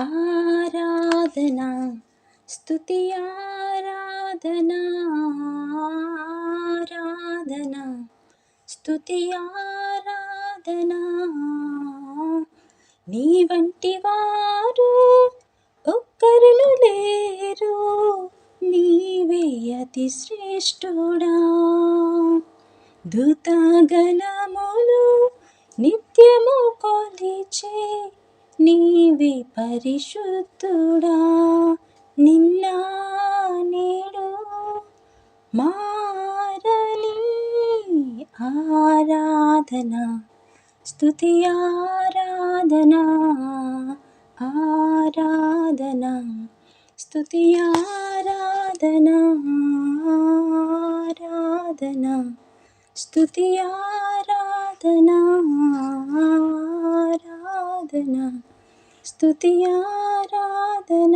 ఆరాధన స్థుతి ఆరాధన ఆరాధన స్థుతి ఆరాధన. నీ వంటి వారు ఒక్కరులు లేరు నీవే అతి శ్రేష్ఠుడా. దూతగణములు నిత్యము కొలిచే నీవి పరిశుద్ధుడా నిన్న నేడు మారని ఆరాధన స్థుతి ఆరాధన ఆరాధన స్థుతి ఆరాధన ఆరాధన స్థుతి ఆరాధన ఆరాధన. స్థుతి ఆరాధన.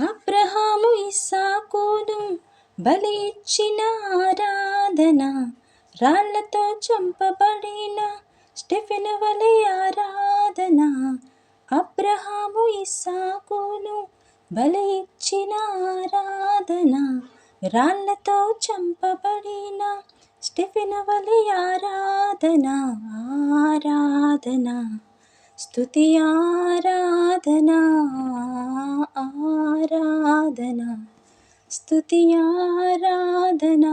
అబ్రహాము ఇస్సాకును బలి ఇచ్చిన ఆరాధన. రాళ్ళతో చంపబడిన స్టెఫెన్ వలె ఆరాధన. అబ్రహాము ఇస్సాకును బలి ఇచ్చిన ఆరాధన. రాళ్ళతో చంపబడిన స్టెఫెన్ వలె ఆరాధన ఆరాధన. స్థుతి ఆరాధన ఆరాధన. స్థుతి ఆరాధన.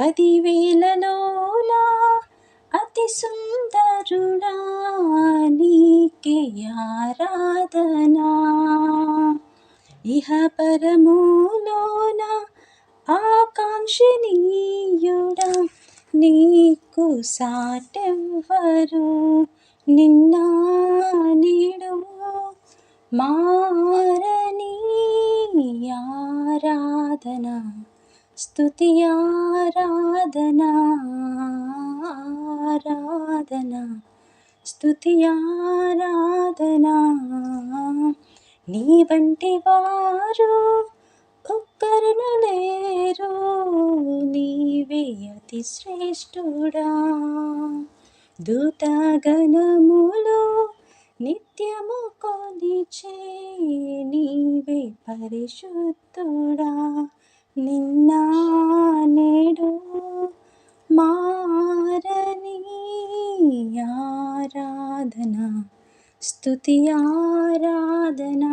పదివేలలోనా అతి సుందరుడా నీకే ఆరాధన. ఇహ పరములోన ఆకాంక్షణీయుడా నీకు సాటెవ్వరు నిన్న నేడు మారని ఆరాధన స్థుతి ఆరాధన ఆరాధన స్థుతి ఆరాధన. నీ వంటి వారు ఒక్కరును లేరు నీవే అతి శ్రేష్ఠుడా. దూతగణములో నిత్యము కొనిచే నీవే పరిశుద్ధుడా. నిన్న నేడు మారని ఆరాధన స్తుతి ఆరాధనా.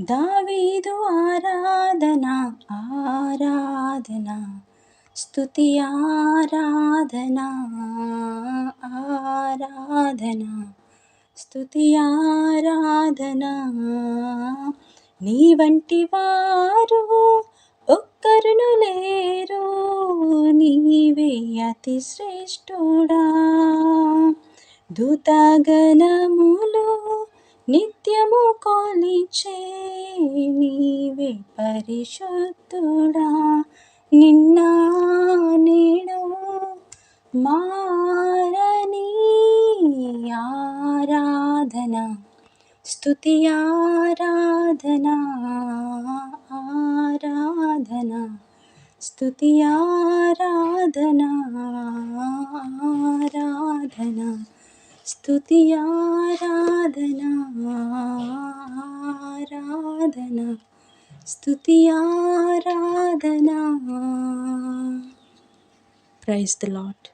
దావీదు ఆరాధన ఆరాధన స్థుతి ఆరాధన ఆరాధన స్థుతి ఆరాధన. నీ వంటి వారు ఒక్కరును లేరు నీవే అతి శ్రేష్ఠుడా. దూతగణములు నిత్యము కొలిచే నీవే పరిశుద్ధుడా నిన్న నేడు మారని ఆరాధన స్తుతి ఆరాధన ఆరాధన స్తుతి స్తుతి ఆరాధన ఆరాధన. ఆరాధన. Praise the lot